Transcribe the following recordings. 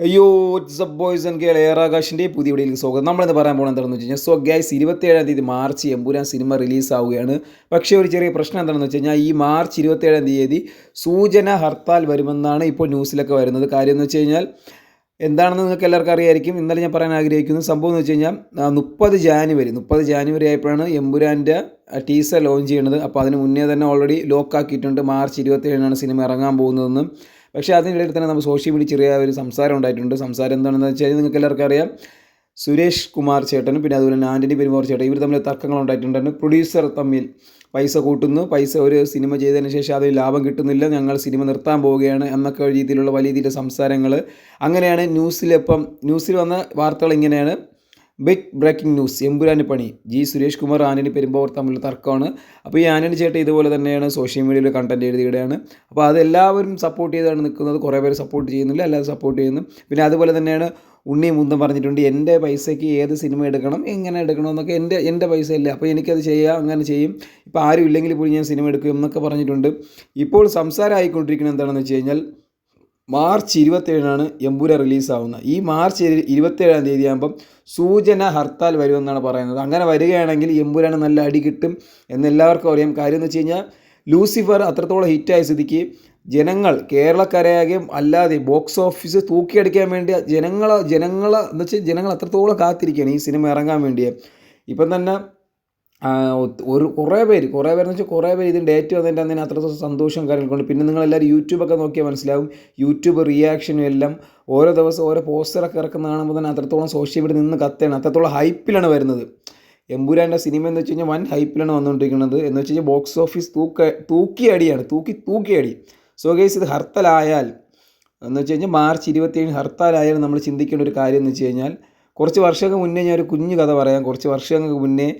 അയ്യോ അപ്പ് boys and girl air ആകാശിന്റെ പുതിയ വീഡിയോയിലേക്ക് സ്വാഗതം. നമ്മളിന്ന് പറയാൻ പോകുന്നത് എന്താണെന്ന് വെച്ച് കഴിഞ്ഞാൽ സോ ഗൈസ് ഇരുപത്തേഴാം തീയതി മാർച്ച് എമ്പുരാൻ സിനിമ റിലീസ് ആവുകയാണ് പക്ഷേ ഒരു ചെറിയ പ്രശ്നം എന്താണെന്ന് വെച്ച് കഴിഞ്ഞാൽ ഈ മാർച്ച് ഇരുപത്തേഴാം തീയതി സൂചന ഹർത്താൽ വരുമെന്നാണ് ഇപ്പോൾ ന്യൂസിലൊക്കെ വരുന്നത്. കാര്യം എന്ന് വെച്ച് കഴിഞ്ഞാൽ എന്താണെന്ന് നിങ്ങൾക്ക് എല്ലാവർക്കും അറിയായിരിക്കും. ഇന്നലെ ഞാൻ പറയാൻ ആഗ്രഹിക്കുന്നു സംഭവം എന്ന് വെച്ച് കഴിഞ്ഞാൽ മുപ്പത് ജാനുവരി മുപ്പത് ജാനുവരി ആയപ്പോഴാണ് എമ്പുരാന്റെ ടീസർ ലോഞ്ച് ചെയ്യുന്നത് അപ്പോൾ അതിന് മുന്നേ തന്നെ ഓൾറെഡി ലോക്ക് ആക്കിയിട്ടുണ്ട്. മാർച്ച് ഇരുപത്തേഴിനാണ് സിനിമ ഇറങ്ങാൻ പോകുന്നതെന്ന്. പക്ഷേ അതിനിടയിൽ തന്നെ നമുക്ക് സോഷ്യൽ മീഡിയ ചെറിയ ഒരു സംസാരം ഉണ്ടായിട്ടുണ്ട്. സംസാരം എന്താണെന്ന് വെച്ച് കഴിഞ്ഞാൽ നിങ്ങൾക്ക് എല്ലാവർക്കും അറിയാം സുരേഷ് കുമാർ ചേട്ടനും പിന്നെ അതുപോലെ തന്നെ ആന്റണി പെരുമാർ ചേട്ടൻ ഇവർ തമ്മിൽ തർക്കങ്ങൾ ഉണ്ടായിട്ടുണ്ടായിരുന്നു. പ്രൊഡ്യൂസർ തമ്മിൽ പൈസ കൂട്ടുന്നു. പൈസ ഒരു സിനിമ ചെയ്തതിന് ശേഷം അതിൽ ലാഭം കിട്ടുന്നില്ല. ഞങ്ങൾ സിനിമ നിർത്താൻ പോവുകയാണ് എന്നൊക്കെ രീതിയിലുള്ള വലിയ രീതിയിലുള്ള സംസാരങ്ങൾ. അങ്ങനെയാണ് ന്യൂസിലിപ്പം ന്യൂസിൽ വന്ന വാർത്തകൾ ഇങ്ങനെയാണ്. ബിഗ് ബ്രേക്കിംഗ് ന്യൂസ് എമ്പുരാന് പണി. ജി സുരേഷ് കുമാർ ആന്റണി പെരുമ്പാവൂർ തമ്മിലുള്ള തർക്കമാണ്. അപ്പോൾ ഈ ആന്റണി ചേട്ടൻ ഇതുപോലെ തന്നെയാണ് സോഷ്യൽ മീഡിയയിൽ കണ്ടന്റ് എഴുതിയിടുകയാണ്. അപ്പോൾ അതെല്ലാവരും സപ്പോർട്ട് ചെയ്താണ് നിൽക്കുന്നത്. കുറേ പേര് സപ്പോർട്ട് ചെയ്യുന്നില്ല എല്ലാവരും സപ്പോർട്ട് ചെയ്യുന്നു. പിന്നെ അതുപോലെ തന്നെയാണ് ഉണ്ണി മുന്തം പറഞ്ഞിട്ടുണ്ട് എന്റെ പൈസയ്ക്ക് ഏത് സിനിമ എടുക്കണം എങ്ങനെ എടുക്കണം എന്നൊക്കെ എന്റെ എന്റെ പൈസ ഇല്ല അപ്പോൾ എനിക്കത് ചെയ്യാം അങ്ങനെ ചെയ്യും. ഇപ്പോൾ ആരും ഇല്ലെങ്കിൽ പോലും ഞാൻ സിനിമ എടുക്കും എന്നൊക്കെ പറഞ്ഞിട്ടുണ്ട്. ഇപ്പോൾ സംസാരം ആയിക്കൊണ്ടിരിക്കുന്നത് എന്താണെന്ന് വെച്ച് കഴിഞ്ഞാൽ മാർച്ച് ഇരുപത്തേഴിനാണ് എമ്പുര റിലീസാവുന്നത്. ഈ മാർച്ച് ഇരു- ഇരുപത്തേഴാം തീയതി ആകുമ്പം സൂചന ഹർത്താൽ വരുമെന്നാണ് പറയുന്നത്. അങ്ങനെ വരികയാണെങ്കിൽ എമ്പുരാന് നല്ല അടി കിട്ടും എന്നെല്ലാവർക്കും അറിയാം. കാര്യം എന്ന് വെച്ച് കഴിഞ്ഞാൽ ലൂസിഫർ അത്രത്തോളം ഹിറ്റായ സ്ഥിതിക്ക് ജനങ്ങൾ കേരളക്കരയാകെയും അല്ലാതെ ബോക്സ് ഓഫീസ് തൂക്കിയടിക്കാൻ വേണ്ടി ജനങ്ങൾ ജനങ്ങൾ എന്ന് വെച്ചാൽ ജനങ്ങൾ അത്രത്തോളം കാത്തിരിക്കുകയാണ് ഈ സിനിമ ഇറങ്ങാൻ വേണ്ടി ഇപ്പം തന്നെ ഒരു കുറേ പേര് കുറേ പേരെന്ന് വെച്ചാൽ കുറേ പേര് ഇതിന്റെ ഡേറ്റ് വന്നതിന്റെ അന്ന് അത്രത്തോളം സന്തോഷം കാര്യങ്ങളൊക്കെ പിന്നെ നിങ്ങളെല്ലാവരും യൂട്യൂബൊക്കെ നോക്കിയാൽ മനസ്സിലാവും യൂട്യൂബ് റിയാക്ഷനും എല്ലാം ഓരോ ദിവസം ഓരോ പോസ്റ്ററൊക്കെ ഇറക്കുന്ന കാണുമ്പോൾ തന്നെ അത്രത്തോളം സോഷ്യൽ മീഡിയ നിന്ന് കത്തയാണ് അത്രത്തോളം ഹൈപ്പിലാണ് വരുന്നത്. എമ്പുരാന്റെ സിനിമ എന്ന് വെച്ച് കഴിഞ്ഞാൽ വൻ ഹൈപ്പിലാണ് വന്നുകൊണ്ടിരിക്കുന്നത്. എന്ന് വെച്ച് കഴിഞ്ഞാൽ ബോക്സ് ഓഫീസ് തൂക്ക തൂക്കിയടിയാണ് തൂക്കി തൂക്കിയടി. സോ ഗൈസ് ഇത് ഹർത്താലായാൽ എന്ന് വെച്ച് കഴിഞ്ഞാൽ മാർച്ച് ഇരുപത്തിയേഴ് ഹർത്താലായാലും നമ്മൾ ചിന്തിക്കേണ്ട ഒരു കാര്യം എന്ന് വെച്ച് കഴിഞ്ഞാൽ കുറച്ച് വർഷങ്ങൾക്ക് മുന്നേ ഞാൻ ഒരു കുഞ്ഞു കഥ പറയാം. കുറച്ച് വർഷങ്ങൾക്ക് മുന്നേ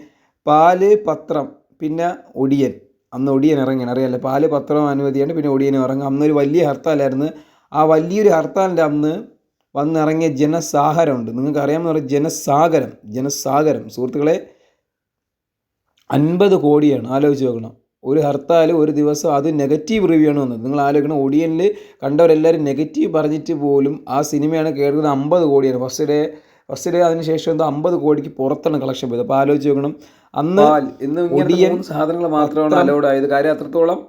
പാൽ പത്രം പിന്നെ ഒടിയൻ. അന്ന് ഒടിയൻ ഇറങ്ങിയാണ് അറിയാമല്ലോ പാൽ പത്രം അനുമതിയാണ് പിന്നെ ഒടിയൻ ഇറങ്ങും. അന്നൊരു വലിയ ഹർത്താലായിരുന്നു. ആ വലിയൊരു ഹർത്താലിന്റെ അന്ന് വന്നിറങ്ങിയ ജനസാഗരമുണ്ട്. നിങ്ങൾക്ക് അറിയാമെന്ന് പറഞ്ഞാൽ ജനസാഗരം ജനസാഗരം. സുഹൃത്തുക്കളെ അൻപത് കോടിയാണ്. ആലോചിച്ച് നോക്കണം. ഒരു ഹർത്താൽ ഒരു ദിവസം അത് നെഗറ്റീവ് റിവ്യൂ ആണ് വന്നത്. നിങ്ങൾ ആലോചിക്കണം ഓഡിയനിൽ കണ്ടവരെല്ലാവരും നെഗറ്റീവ് പറഞ്ഞിട്ട് പോലും ആ സിനിമയാണ് കേൾക്കുന്നത് അമ്പത് കോടിയാണ്. ഫസ്റ്റ് ഡേ ഫസ്റ്റ് ഡേ അതിന് ശേഷം എന്തോ അമ്പത് കോടിക്ക് പുറത്താണ് കളക്ഷൻ പോയത്. അപ്പോൾ ആലോചിച്ച് നോക്കണം. അന്ന് ഇന്ന് ഒടിയൻ സാധനങ്ങൾ മാത്രമാണ് അലൗഡ് ആയത്. കാര്യം അത്രത്തോളം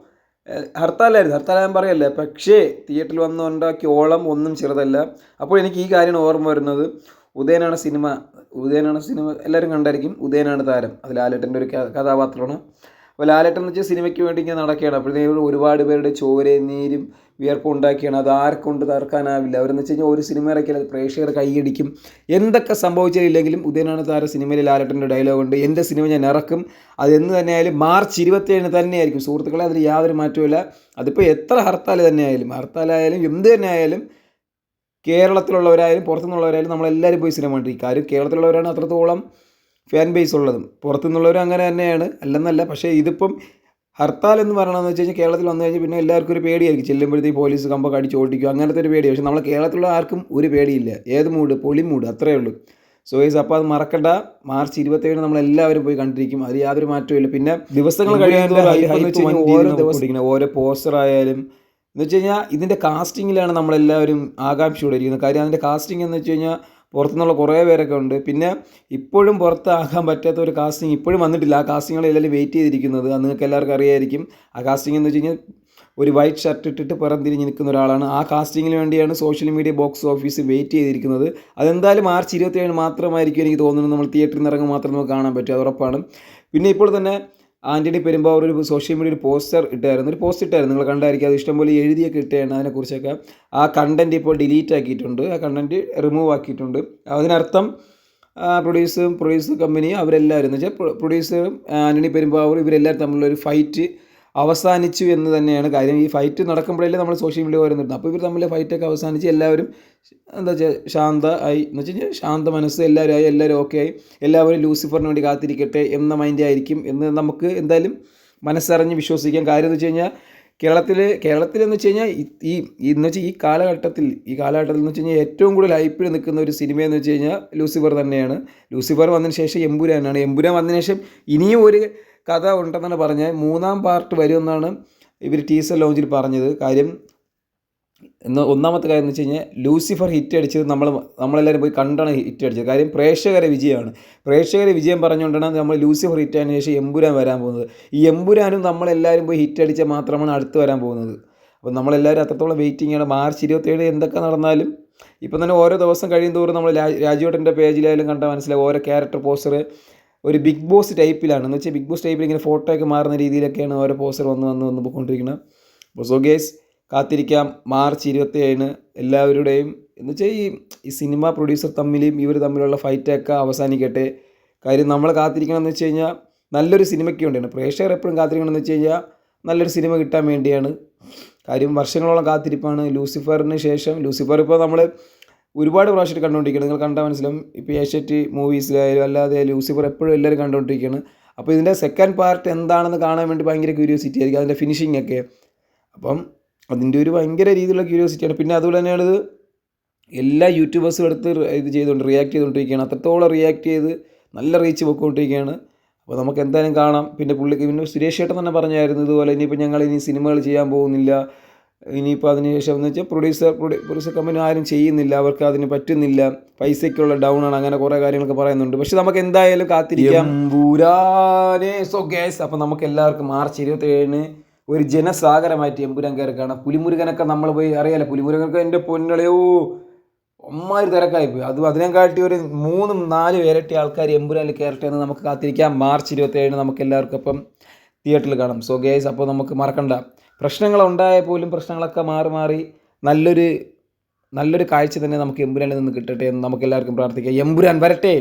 ഹർത്താലായിരുന്നു. ഹർത്താൽ ഞാൻ പറയല്ലേ? പക്ഷേ തിയേറ്ററിൽ വന്ന് ഉണ്ടാക്കിയ ഓളം ഒന്നും ചെറുതല്ല. അപ്പോൾ എനിക്ക് ഈ കാര്യമാണ് ഓർമ്മ വരുന്നത് ഉദയനാണ് സിനിമ ഉദയനാണ് സിനിമ എല്ലാവരും കണ്ടായിരിക്കും. ഉദയനാണ് താരം. അതിൽ ലാലേട്ടന്റെ ഒരു കഥാപാത്രമാണ്. അപ്പോൾ ലാലേട്ടൻ എന്ന് വെച്ചാൽ സിനിമയ്ക്ക് വേണ്ടി ഇങ്ങനെ നടക്കുകയാണ്. അപ്പോഴത്തേക്കും ഒരുപാട് പേരുടെ ചോരയും നീരും വിയർപ്പും ഉണ്ടാക്കിയാണ് അത് ആർക്കൊണ്ട് അവരെന്ന് വെച്ച് കഴിഞ്ഞാൽ ഒരു സിനിമ ഇറക്കിയാൽ പ്രേക്ഷകർ കൈയടിക്കും. എന്തൊക്കെ സംഭവിച്ചില്ലെങ്കിലും ഉദയനാണ് താര സിനിമയിൽ ലാലേട്ടന്റെ ഡയലോഗുണ്ട് എന്റെ സിനിമ ഞാൻ ഇറക്കും. അതെന്ന് തന്നെയായാലും മാർച്ച് ഇരുപത്തേഴിന് തന്നെയായിരിക്കും. സുഹൃത്തുക്കളെ അതിൽ യാതൊരു മാറ്റവുമില്ല. അതിപ്പോൾ എത്ര ഹർത്താൽ തന്നെയായാലും ഹർത്താലായാലും എന്ത് തന്നെ ആയാലും കേരളത്തിലുള്ളവരായാലും പുറത്തുനിന്നുള്ളവരായാലും നമ്മളെല്ലാവരും പോയി സിനിമ കണ്ടിരിക്കും. കാര്യം കേരളത്തിലുള്ളവരാണ് അത്രത്തോളം ഫാൻ ബേസ് ഉള്ളതും. പുറത്തുനിന്നുള്ളവരും അങ്ങനെ തന്നെയാണ്. അല്ലെന്നല്ല പക്ഷേ ഇതിപ്പം ഹർത്താൽ എന്ന് പറയണമെന്ന് വെച്ച് കഴിഞ്ഞാൽ കേരളത്തിൽ വന്നു കഴിഞ്ഞാൽ പിന്നെ എല്ലാവർക്കും ഒരു പേടിയായിരിക്കും. ചെല്ലുമ്പോഴത്തേക്ക് പോലീസ് കമ്പൊക്കെ അടിച്ച് ഓടിക്കും. അങ്ങനത്തെ ഒരു പേടി പക്ഷേ നമ്മൾ കേരളത്തിലുള്ള ആർക്കും ഒരു പേടിയില്ല. ഏത് മൂഡ് പൊളി മൂഡ് അത്രയേ ഉള്ളൂ. സോ ഈസ് അപ്പോൾ അത് മറക്കണ്ട. മാർച്ച് ഇരുപത്തേഴിന് നമ്മൾ എല്ലാവരും പോയി കണ്ടിരിക്കും. അത് യാതൊരു മാറ്റവും ഇല്ല പിന്നെ ദിവസങ്ങൾ കഴിയാൻ ഓരോ ദിവസം ഓരോ പോസ്റ്റർ ആയാലും. എന്ന് വെച്ച് കഴിഞ്ഞാൽ ഇതിന്റെ കാസ്റ്റിങ്ങിലാണ് നമ്മളെല്ലാവരും ആകാംക്ഷയോടെ ഇരിക്കുന്നത്. കാര്യം അതിന്റെ കാസ്റ്റിംഗ് എന്ന് വെച്ച് കഴിഞ്ഞാൽ പുറത്തുനിന്നുള്ള കുറേ പേരൊക്കെ ഉണ്ട്. പിന്നെ ഇപ്പോഴും പുറത്താകാൻ പറ്റാത്ത ഒരു കാസ്റ്റിംഗ് ഇപ്പോഴും വന്നിട്ടില്ല. ആ കാസ്റ്റിങ്ങൾ എല്ലാവരും വെയിറ്റ് ചെയ്തിരിക്കുന്നത്? അത് നിങ്ങൾക്ക് എല്ലാവർക്കും അറിയായിരിക്കും. ആ കാസ്റ്റിംഗ് എന്ന് വെച്ച് കഴിഞ്ഞാൽ ഒരു വൈറ്റ് ഷർട്ട് ഇട്ടിട്ട് പുറം തിരിഞ്ഞ് നിൽക്കുന്ന ഒരാളാണ്. ആ കാസ്റ്റിങ്ങിന് വേണ്ടിയാണ് social media box office wait ചെയ്തിരിക്കുന്നത്. അതെന്തായാലും മാർച്ച് ഇരുപത്തിയേഴ് മാത്രമായിരിക്കും എനിക്ക് തോന്നുന്നത്. നമ്മൾ തിയേറ്ററിൽ നിന്ന് ഇറങ്ങുമ്പോൾ മാത്രം നമുക്ക് കാണാൻ പറ്റും. അത് ഉറപ്പാണ്. പിന്നെ ഇപ്പോൾ തന്നെ ആന്റണി പെരുമ്പാവൂർ ഒരു സോഷ്യൽ മീഡിയയിൽ ഒരു പോസ്റ്റർ ഇട്ടായിരുന്നു. ഒരു പോസ്റ്റ് ഇട്ടായിരുന്നു. നിങ്ങൾ കണ്ടായിരിക്കും. അത് ഇഷ്ടംപോലെ എഴുതിയൊക്കെ ഇട്ടാണ് അതിനെക്കുറിച്ചൊക്കെ ആ കണ്ടന്റ് ഇപ്പോൾ ഡിലീറ്റ് ആക്കിയിട്ടുണ്ട്. ആ കണ്ടന്റ് റിമൂവ് ആക്കിയിട്ടുണ്ട്. അതിനർത്ഥം പ്രൊഡ്യൂസറും പ്രൊഡ്യൂസർ കമ്പനിയും അവരെല്ലാവരും എന്ന് വെച്ചാൽ പ്രൊഡ്യൂസറും ആന്റണി പെരുമ്പാവൂർ ഇവരെല്ലാവരും തമ്മിലുള്ള ഒരു ഫൈറ്റ് അവസാനിച്ചു എന്ന് തന്നെയാണ് കാര്യം. ഈ ഫൈറ്റ് നടക്കുമ്പോഴല്ലേ നമ്മൾ സോഷ്യൽ മീഡിയ വരുന്നുണ്ട് അപ്പോൾ ഇവർ തമ്മിൽ ഫൈറ്റൊക്കെ അവസാനിച്ച് എല്ലാവരും എന്താ വെച്ചാൽ ശാന്ത ആയി. എന്ന് വെച്ച് കഴിഞ്ഞാൽ ശാന്ത മനസ്സ് എല്ലാവരും ആയി എല്ലാവരും ഓക്കെ ആയി. എല്ലാവരും ലൂസിഫറിന് വേണ്ടി കാത്തിരിക്കട്ടെ എന്ന മൈൻഡ് ആയിരിക്കും എന്ന് നമുക്ക് എന്തായാലും മനസ്സറിഞ്ഞ് വിശ്വസിക്കാം. കാര്യം എന്ന് വെച്ച് കഴിഞ്ഞാൽ കേരളത്തിൽ കേരളത്തിൽ എന്ന് വെച്ച് കഴിഞ്ഞാൽ ഈ- എന്ന് വെച്ചാൽ ഈ കാലഘട്ടത്തിൽ ഈ കാലഘട്ടത്തിൽ എന്ന് വെച്ച് കഴിഞ്ഞാൽ ഏറ്റവും കൂടുതൽ ഹൈപ്പിൽ നിൽക്കുന്ന ഒരു സിനിമ എന്ന് വെച്ച് കഴിഞ്ഞാൽ ലൂസിഫർ തന്നെയാണ്. ലൂസിഫർ വന്നതിന് ശേഷം എമ്പുരാനാണ്. എമ്പുരാൻ വന്നതിന് ശേഷം ഇനിയും ഒരു കഥ ഉണ്ടെന്നാണ് പറഞ്ഞത്. മൂന്നാം പാർട്ട് വരുമെന്നാണ് ഇവർ ടീസർ ലോഞ്ചിൽ പറഞ്ഞത്. കാര്യം എന്ന് ഒന്നാമത്തെ കാര്യം എന്ന് വെച്ച് കഴിഞ്ഞാൽ ലൂസിഫർ ഹിറ്റ് അടിച്ചത് നമ്മൾ നമ്മളെല്ലാവരും പോയി കണ്ടാണ് ഹിറ്റ് അടിച്ചത്. കാര്യം പ്രേക്ഷകരെ വിജയമാണ്. പ്രേക്ഷകരെ വിജയം പറഞ്ഞുകൊണ്ടാണ് നമ്മൾ ലൂസിഫർ ഹിറ്റ് ആയതിനു ശേഷം എമ്പുരാൻ വരാൻ പോകുന്നത്. ഈ എമ്പുരാനും നമ്മളെല്ലാവരും പോയി ഹിറ്റ് അടിച്ചാൽ മാത്രമാണ് അടുത്ത് വരാൻ പോകുന്നത്. അപ്പോൾ നമ്മളെല്ലാവരും അത്രത്തോളം വെയിറ്റിംഗ് ആണ്. മാർച്ച് ഇരുപത്തേഴ് എന്തൊക്കെ നടന്നാലും ഇപ്പം തന്നെ ഓരോ ദിവസം കഴിയും തോറും നമ്മൾ രാജുവേട്ടന്റെ പേജിലായാലും കണ്ടാൽ മനസ്സിലാവും. ഓരോ ക്യാരക്ടർ പോസ്റ്റർ ഒരു ബിഗ് ബോസ് ടൈപ്പിലാണ്. എന്ന് വെച്ചാൽ ബിഗ് ബോസ് ടൈപ്പിൽ ഇങ്ങനെ ഫോട്ടോയൊക്കെ മാറുന്ന രീതിയിലൊക്കെയാണ് ഓരോ പോസ്റ്റർ വന്ന് വന്ന് വന്ന് പോയിക്കൊണ്ടിരിക്കുന്നത് അപ്പോൾ സോ ഗേസ് കാത്തിരിക്കാം. മാർച്ച് ഇരുപത്തി ഏഴിന് എല്ലാവരുടെയും എന്ന് വെച്ചാൽ ഈ ഈ സിനിമ പ്രൊഡ്യൂസർ തമ്മിലും ഇവർ തമ്മിലുള്ള ഫൈറ്റൊക്കെ അവസാനിക്കട്ടെ. കാര്യം നമ്മൾ കാത്തിരിക്കണം എന്ന് വെച്ച് കഴിഞ്ഞാൽ നല്ലൊരു സിനിമയ്ക്ക് വേണ്ടിയാണ്. പ്രേക്ഷകർ എപ്പോഴും കാത്തിരിക്കണം എന്ന് വെച്ച് കഴിഞ്ഞാൽ നല്ലൊരു സിനിമ കിട്ടാൻ വേണ്ടിയാണ്. കാര്യം വർഷങ്ങളോളം കാത്തിരിപ്പാണ് ലൂസിഫറിന് ശേഷം. ലൂസിഫർ ഇപ്പോൾ നമ്മൾ ഒരുപാട് പ്രാവശ്യമായിട്ട് കണ്ടുകൊണ്ടിരിക്കുകയാണ്. നിങ്ങൾ കണ്ടാൽ മനസ്സിലാവും ഇപ്പോൾ ഏഷ്യറ്റ് മൂവീസിലായാലും അല്ലാതെ ലൂസിഫർ എപ്പോഴും എല്ലാവരും കണ്ടുകൊണ്ടിരിക്കുകയാണ്. അപ്പോൾ ഇതിന്റെ സെക്കൻഡ് പാർട്ട് എന്താണെന്ന് കാണാൻ വേണ്ടി ഭയങ്കര ക്യൂരിയോസിറ്റി ആയിരിക്കും. അതിന്റെ ഫിനിഷിംഗ് ഒക്കെ. അപ്പം അതിന്റെ ഒരു ഭയങ്കര രീതിയിലുള്ള ക്യൂരിയോസിറ്റിയാണ് പിന്നെ അതുപോലെ തന്നെയാണ് ഇത് എല്ലാ യൂട്യൂബേഴ്സും എടുത്ത് ഇത് ചെയ്തുകൊണ്ട് റിയാക്ട് ചെയ്തുകൊണ്ടിരിക്കുകയാണ്. അത്രത്തോളം റിയാക്ട് ചെയ്ത് നല്ല റീച്ച് പൊയ്ക്കൊണ്ടിരിക്കുകയാണ്. അപ്പോൾ നമുക്ക് എന്തായാലും കാണാം. പിന്നെ പുള്ളിക്ക് പിന്നെ സുരേഷ് ചേട്ടൻ തന്നെ പറഞ്ഞായിരുന്നു ഇതുപോലെ ഇനിയിപ്പോൾ ഞങ്ങൾ ഇനി സിനിമകൾ ചെയ്യാൻ പോകുന്നില്ല. ഇനിയിപ്പോൾ അതിന് ശേഷം എന്ന് വെച്ചാൽ പ്രൊഡ്യൂസർ പ്രൊഡ്യൂസർ കമ്പനി ആരും ചെയ്യുന്നില്ല അവർക്ക് അതിന് പറ്റുന്നില്ല പൈസയ്ക്കുള്ള ഡൗൺ ആണ് അങ്ങനെ കുറേ കാര്യങ്ങളൊക്കെ പറയുന്നുണ്ട്. പക്ഷെ നമുക്ക് എന്തായാലും കാത്തിരിക്കാം. സോ ഗ്യാസ് അപ്പോൾ നമുക്ക് എല്ലാവർക്കും മാർച്ച് ഇരുപത്തി ഏഴിന് ഒരു ജനസാഗരമായിട്ട് എമ്പുരാൻ കയറി പുലിമുരുകനൊക്കെ നമ്മൾ പോയി അറിയാലോ പുലിമുരുകനൊക്കെ എന്റെ പൊന്നളയോ ഒമ്മാതിരി തിരക്കായിപ്പോയി അത് അതിനെക്കാട്ടി ഒരു മൂന്നും നാലും ഇരട്ടി ആൾക്കാർ എമ്പുരാനിൽ കയറട്ടെ എന്ന് നമുക്ക് കാത്തിരിക്കാം. മാർച്ച് ഇരുപത്തി ഏഴിന് നമുക്ക് എല്ലാവർക്കും അപ്പം തിയേറ്ററിൽ കാണാം. സോ ഗേസ് അപ്പോൾ നമുക്ക് മറക്കണ്ട. പ്രശ്നങ്ങൾ ഉണ്ടായാൽ പോലും പ്രശ്നങ്ങളൊക്കെ മാറി മാറി നല്ലൊരു നല്ലൊരു കാഴ്ച തന്നെ നമുക്ക് എമ്പുരാനിൽ നിന്ന് കിട്ടട്ടെ എന്ന് നമുക്ക് എല്ലാവർക്കും പ്രാർത്ഥിക്കാം. എമ്പുരാൻ വരട്ടെ.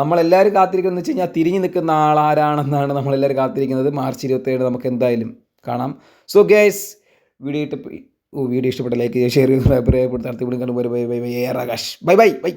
നമ്മളെല്ലാവരും കാത്തിരിക്കുന്നത് വെച്ച് കഴിഞ്ഞാൽ തിരിഞ്ഞു നിൽക്കുന്ന ആളാരാണെന്നാണ് നമ്മളെല്ലാവരും കാത്തിരിക്കുന്നത്. മാർച്ച് ഇരുപത്തേഴ് നമുക്ക് എന്തായാലും കാണാം. സോ ഗേസ് വീഡിയോ ഇട്ട് വീഡിയോ ഇഷ്ടപ്പെട്ട ലൈക്ക് ചെയ്യുക ഷെയർ ചെയ്യുക അഭിപ്രായപ്പെടുത്തി അടുത്ത വിടും. കണ്ടുപോലെ bye bye bye Akash. Bye bye bye.